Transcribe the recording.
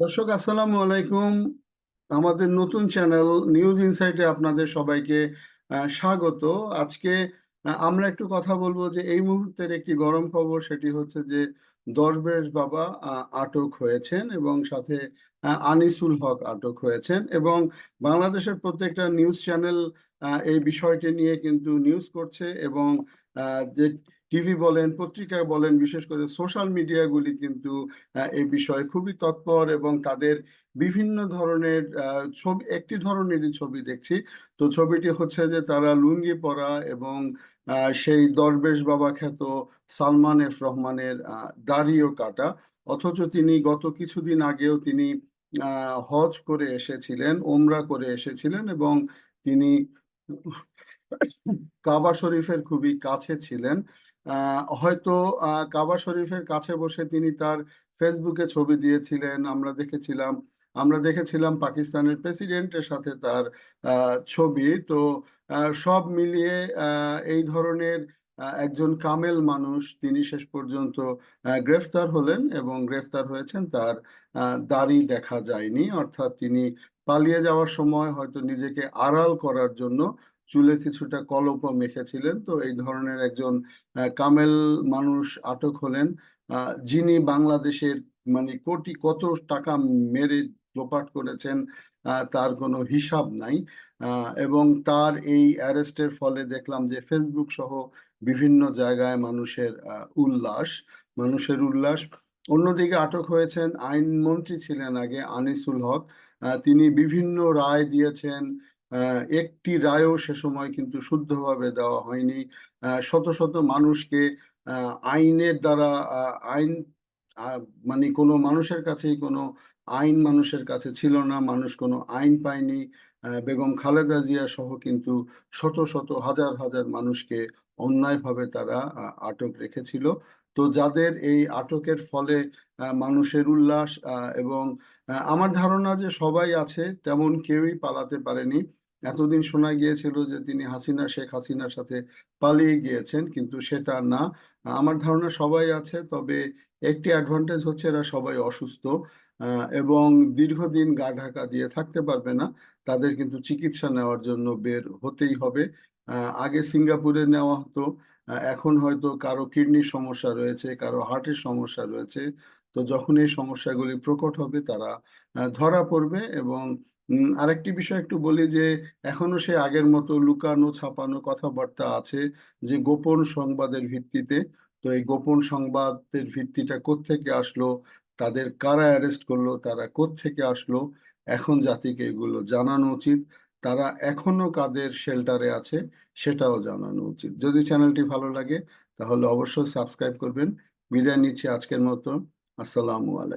দর্শক, আসসালামু আলাইকুম। আমাদের নতুন চ্যানেল নিউজ ইনসাইটে আপনাদের সবাইকে স্বাগত। আজকে আমরা একটু কথা বলব যে এই মুহূর্তের একটি গরম খবর, সেটি হচ্ছে যে দরবেশ বাবা আটক হয়েছেন এবং সাথে আনিসুল হক আটক হয়েছেন এবং বাংলাদেশের প্রত্যেকটা নিউজ চ্যানেল এই বিষয়টি নিয়ে কিন্তু নিউজ করছে এবং যে টিভি বলেন, পত্রিকা বলেন, বিশেষ করে সোশ্যাল মিডিয়াগুলি কিন্তু এই বিষয়ে খুবই তৎপর এবং তাদের বিভিন্ন ধরনের ছবি, একটি ধরনেরই ছবি দেখছি। তো ছবিটি হচ্ছে যে তারা লুঙ্গি পরা এবং সেই দরবেশ বাবা খ্যাত সালমান এফ রহমানের দাড়িও কাটা। অথচ তিনি গত কিছুদিন আগেও তিনি হজ করে এসেছিলেন ওমরা করে এসেছিলেন এবং তিনি কাবা শরীফের খুবই কাছে ছিলেন। হয়তো কাবা শরীফের কাছে বসে তিনি তার ফেসবুকে ছবি দিয়েছিলেন। আমরা দেখেছিলাম আমরা দেখেছিলাম পাকিস্তানের প্রেসিডেন্টের সাথে তার ছবি। তো সব মিলিয়ে এই ধরনের একজন কামেল মানুষ তিনি শেষ পর্যন্ত গ্রেফতার হলেন এবং গ্রেফতার হয়েছেন। তার দাড়ি দেখা যায়নি। অর্থাৎ তিনি পালিয়ে যাওয়ার সময় হয়তো নিজেকে আড়াল করার জন্য চুলে কিছুটা কলপও মেখেছিলেন। তো এই ধরনের একজন কামেল মানুষ আটক হলেন। যিনি বাংলাদেশের মানে কোটি, কত টাকা মেরে লোপাট করেছেন তার কোনো হিসাব নাই। এবং তার এই অ্যারেস্টের ফলে দেখলাম যে ফেসবুক সহ বিভিন্ন জায়গায় মানুষের উল্লাস মানুষের উল্লাস। অন্যদিকে আটক হয়েছেন আইনমন্ত্রী ছিলেন আগে আনিসুল হক। তিনি বিভিন্ন রায় দিয়েছেন। একটি রায়ও সে সময় কিন্তু শুদ্ধভাবে দেওয়া হয়নি। শত শত মানুষকে আইনের দ্বারা আইন মানে কোনো মানুষের কাছেই কোনো আইন মানুষের কাছে ছিল না। মানুষ কোনো আইন পায়নি। বেগম খালেদা জিয়া সহ কিন্তু শত শত হাজার হাজার মানুষকে অন্যায়ভাবে তারা আটক রেখেছিল। তো যাদের এই আটকের ফলে মানুষের উল্লাস এবং আমার ধারণা যে সবাই আছে, তেমন কেউই পালাতে পারেনি। এতদিন শোনা গিয়েছিল যে তিনি হাসিনা, শেখ হাসিনার সাথে পালিয়ে গিয়েছেন, কিন্তু সেটা না। আমার ধারণা সবাই আছে, তবে একটি অ্যাডভান্টেজ হচ্ছে এরা সবাই অসুস্থ এবং দীর্ঘদিন গা ঢাকা দিয়ে থাকতে পারবে না। তাদের কিন্তু চিকিৎসা নেওয়ার জন্য বের হতেই হবে। আগে সিঙ্গাপুরে নেওয়া হতো এখন হয়তো কারও কিডনির সমস্যা রয়েছে, কারও হার্টের সমস্যা রয়েছে তো যখন এই সমস্যাগুলি প্রকট হবে, তারা ধরা পড়বে এবং আরেকটি বিষয় একটু বলি যে, এখনও সে আগের মতো লুকানো, ছাপানো কথাবার্তা আছে যে, গোপন সংবাদের ভিত্তিতে। তো এই গোপন সংবাদের ভিত্তিটা কোত্থেকে আসলো? তাদের কারা অ্যারেস্ট করল? তারা কোত্থেকে আসলো? এখন জাতিকে এগুলো জানানো উচিত। তারা এখনও কাদের শেল্টারে আছে সেটাও জানানো উচিত। যদি চ্যানেলটি ভালো লাগে, তাহলে অবশ্যই সাবস্ক্রাইব করবেন। বিদায় নিচ্ছি আজকের মতো। আসসালামু আলাইকুম।